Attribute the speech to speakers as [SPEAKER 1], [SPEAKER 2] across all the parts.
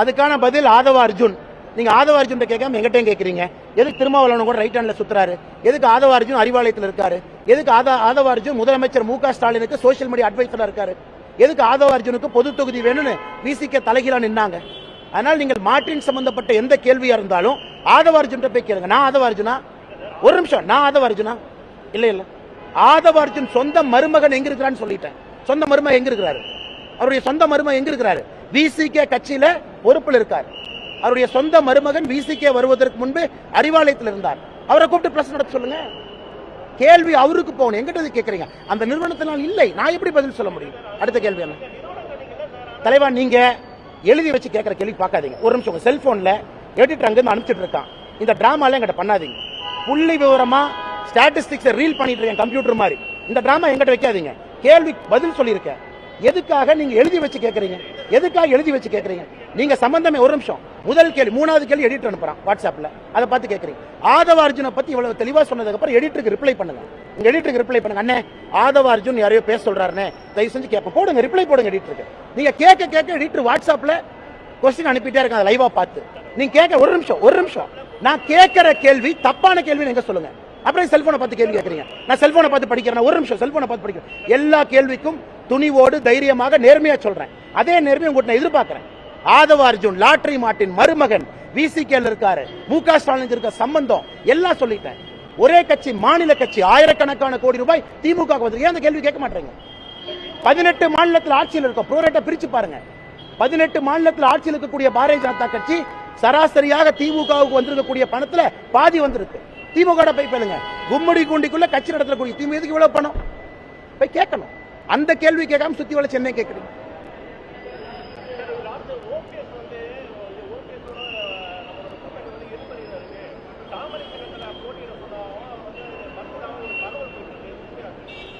[SPEAKER 1] அதுக்கான பதில் ஆதவ அர்ஜுன். நீங்க ஆதவ அர்ஜுன் கேட்காம எங்கிட்டையும் கேட்குறீங்க? எதுக்கு திருமாவளவன் கூட ரைட் ஹேண்ட்ல சுத்துறாரு? எதுக்கு ஆதவ அர்ஜுன் அறிவாலயத்தில் இருக்காரு? எதுக்கு ஆதா ஆதவ அர்ஜுன் முதலமைச்சர் மு க ஸ்டாலினுக்கு சோஷியல் மீடியா அட்வைசரா இருக்காரு? எதுக்கு ஆதவ அர்ஜுனுக்கு பொது தொகுதி வேணும்னு விசிக்க தலைகீழா நின்னாங்க? அதனால் நீங்கள் மாற்றின் சம்பந்தப்பட்ட எந்த கேள்வியா இருந்தாலும் ஆதவ அர்ஜுன் போய் கேளுங்க. நான் ஆதவ அர்ஜுனா? ஒரு நிமிஷம். நான் ஆதவ அர்ஜுனா? இல்ல இல்ல. ஆதவ அர்ஜுன் சொந்த மருமகன் எங்க இருக்கிறான்னு சொல்லிட்டேன். சொந்த மருமகன் எங்க இருக்கிறாரு? அவருடைய சொந்த மருமகன் எங்க இருக்கிறாரு? விசிகே கட்சியில பொறுப்பில் இருக்கார். அவருடைய சொந்த மருமகன் விசிகே வருவதற்கு முன்பு அறிவாலயத்தில் இருந்தார். அவரை கூப்பிட்டு பிரச்சனை நடத்த சொல்லுங்க. கேள்வி அவருக்கு போகணும். எங்கிட்ட கேட்கறீங்க? அந்த நிறுவனத்தினால் இல்லை. நான் எப்படி பதில் சொல்ல முடியும்? அடுத்த கேள்வி என்ன? தலைவா நீங்க எழுதி வச்சு கேட்கற கேள்வி பார்க்காதீங்க. ஒரு நிமிஷம் உங்க செல்போன்ல எடிட்டர் அங்க அனுப்பிச்சிட்டு இருக்கான். இந்த டிராமால எங்கிட்ட பண்ணாதீங்க. புள்ளி விவரமா ஸ்டாட்டிஸ்டிக்ஸ் ரீல் பண்ணிட்டு இருக்கேன் கம்ப்யூட்டர் மாதிரி. இந்த டிராமா எங்கிட்ட வைக்காதீங்க. கேள்வி பதில் சொல்லியிருக்கேன். எதுக்காக நீங்க எழுதி வச்சு கேட்கறீங்க? எதுக்காக எழுதி வச்சு கேட்கறீங்க? நீங்க சம்பந்தமே ஒரு நிமிஷம். முதல் கேள்வி மூணாவது கேள்வி எடிட்டர் அனுப்புறான் வாட்ஸ்அப்ல. அதை பார்த்து கேட்கறீங்க ஆதவ அர்ஜுனை பத்தி இவ்வளவு தெளிவா சொன்னதுக்கு அப்புறம் எடிட்டருக்கு ரிப்ளை பண்ணுங்க. உங்க எடிட்டருக்கு ரிப்ளை பண்ணுங்க. அண்ணே ஆதவ அர்ஜுன் யாரையோ பேச சொல்றாருன்னு தயவு செஞ்சு கேட்போம் போடுங்க ரிப்ளை போடுங்க எடிட்டருக்கு நீங்க கேட்க கேட்க எடிட்டர் வாட்ஸ்அப்ல கொஸ்டின் அனுப்பிட்டே இருக்காங்க. லைவா பார்த்து. நீங்க கேட்க ஒரு நிமிஷம் ஒரு நிமிஷம். நான் கேட்கிற கேள்வி தப்பான கேள்வி நீங்க சொல்லுங்க? அப்புறம் செல்போனை பார்த்து கேள்வி கேட்கறீங்க நான் செல்போனை பார்த்து படிக்கிறேன் ஒரு நிமிஷம் செல்போனை பார்த்து படிக்கிறேன். எல்லா கேள்விக்கும் துணிவோடு தைரியமாக நேர்மையா சொல்றேன். அதே நேர்மையை உங்கள்கிட்ட நான் எதிர்பார்க்கிறேன். ஆதவ அர்ஜுன் லாட்டரி மாட்டின் மருமகன் விசிகேல இருக்காரு. மு க ஸ்டாலினுக்கு இருக்க சம்பந்தம் எல்லாம் சொல்லிட்டேன். ஒரே கட்சி மாநில கட்சி ஆயிரக்கணக்கான கோடி ரூபாய் திமுக வந்து ஏன் அந்த கேள்வி கேட்க மாட்டேங்க பதினெட்டு மாநிலத்தில் ஆட்சியில் இருக்க ப்ரோரேட்டை பிரிச்சு பாருங்க. பதினெட்டு மாநிலத்தில் ஆட்சியில் இருக்கக்கூடிய பாரதிய ஜனதா கட்சி சராசரியாக திமுகவுக்கு வந்திருக்கக்கூடிய பணத்துல பாதி வந்திருக்கு. திமுக போய் பேளுங்க. கும்மடி கூண்டிக்குள்ள கட்சி நடத்தக்கூடிய திமுக எதுக்கு இவ்வளவு பணம்? போய் கேட்கணும். அந்த கேள்வி கேட்காம சுத்தி வள சென்னை கேட்கறீங்க.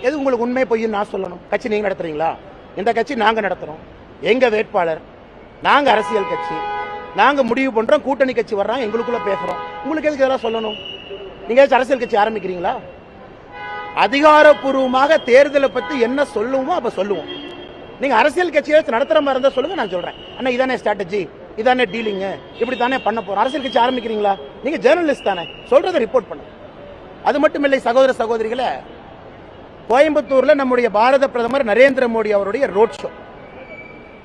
[SPEAKER 1] எது உங்களுக்கு உண்மை பொய்ன்னு நான் சொல்லணும்? கட்சி நீங்க நடத்துறீங்களா? இந்த கட்சி நாங்க நடத்துறோம். எங்க வேட்பாளர்? நாங்க அரசியல் கட்சி. நாங்க முடிவு பண்றோம் கூட்டணி கட்சி வர்றாங்க எங்களுக்குள்ள பேசுறோம். உங்களுக்கு எதுக்கு இதெல்லாம் சொல்லணும்? நீங்க ஏதாச்சும் அரசியல் கட்சி ஆரம்பிக்கிறீங்களா? அதிகாரப்பூர்வமாக தேர்தலை பத்தி என்ன சொல்லுவோமோ அப்ப சொல்லுவோம். நீங்க அரசியல் கட்சியை நடத்துற மாதிரி இருந்தா சொல்லுங்க நான் சொல்றேன். அண்ணா இதானே ஸ்ட்ராட்டஜி இதானே டீலிங்கு இப்படி தானே பண்ண போறோம். அரசியல் கட்சி ஆரம்பிக்கிறீங்களா? நீங்க ஜேர்னலிஸ்ட் தானே. சொல்றதை ரிப்போர்ட் பண்ணு அது மட்டும் இல்லை சகோதர சகோதரிகளை கோயம்புத்தூரில் நம்முடைய பாரத பிரதமர் நரேந்திர மோடி அவருடைய ரோட் ஷோ.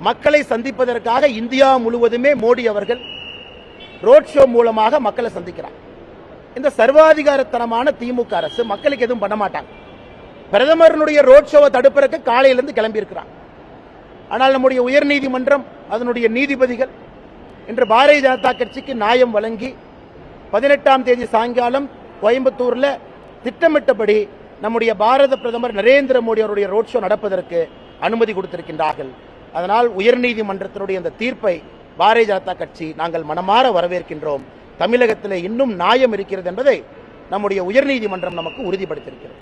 [SPEAKER 1] மக்களை சந்திப்பதற்காக இந்தியா முழுவதுமே மோடி அவர்கள் ரோட் ஷோ மூலமாக மக்களை சந்திக்கிறார். இந்த சர்வாதிகாரத்தனமான திமுக அரசு மக்களுக்கு எதுவும் பண்ண மாட்டாங்க. பிரதமருடைய ரோட் ஷோவை தடுப்பதற்கு காலையிலிருந்து கிளம்பியிருக்கிறாங்க ஆனால் நம்முடைய உயர்நீதிமன்றம் அதனுடைய நீதிபதிகள் இன்று பாரதிய ஜனதா கட்சிக்கு நியாயம் வழங்கி பதினெட்டாம் தேதி சாயங்காலம் கோயம்புத்தூரில் திட்டமிட்டபடி நம்முடைய பாரத பிரதமர் நரேந்திர மோடி அவருடைய ரோட் ஷோ நடப்பதற்கு அனுமதி கொடுத்திருக்கின்றார்கள். அதனால் உயர்நீதிமன்றத்தினுடைய அந்த தீர்ப்பை பாரதிய ஜனதா கட்சி நாங்கள் மனமாற வரவேற்கின்றோம். தமிழகத்தில் இன்னும் நியாயம் இருக்கிறது என்பதை நம்முடைய உயர்நீதிமன்றம் நமக்கு உறுதிப்படுத்தியிருக்கிறது.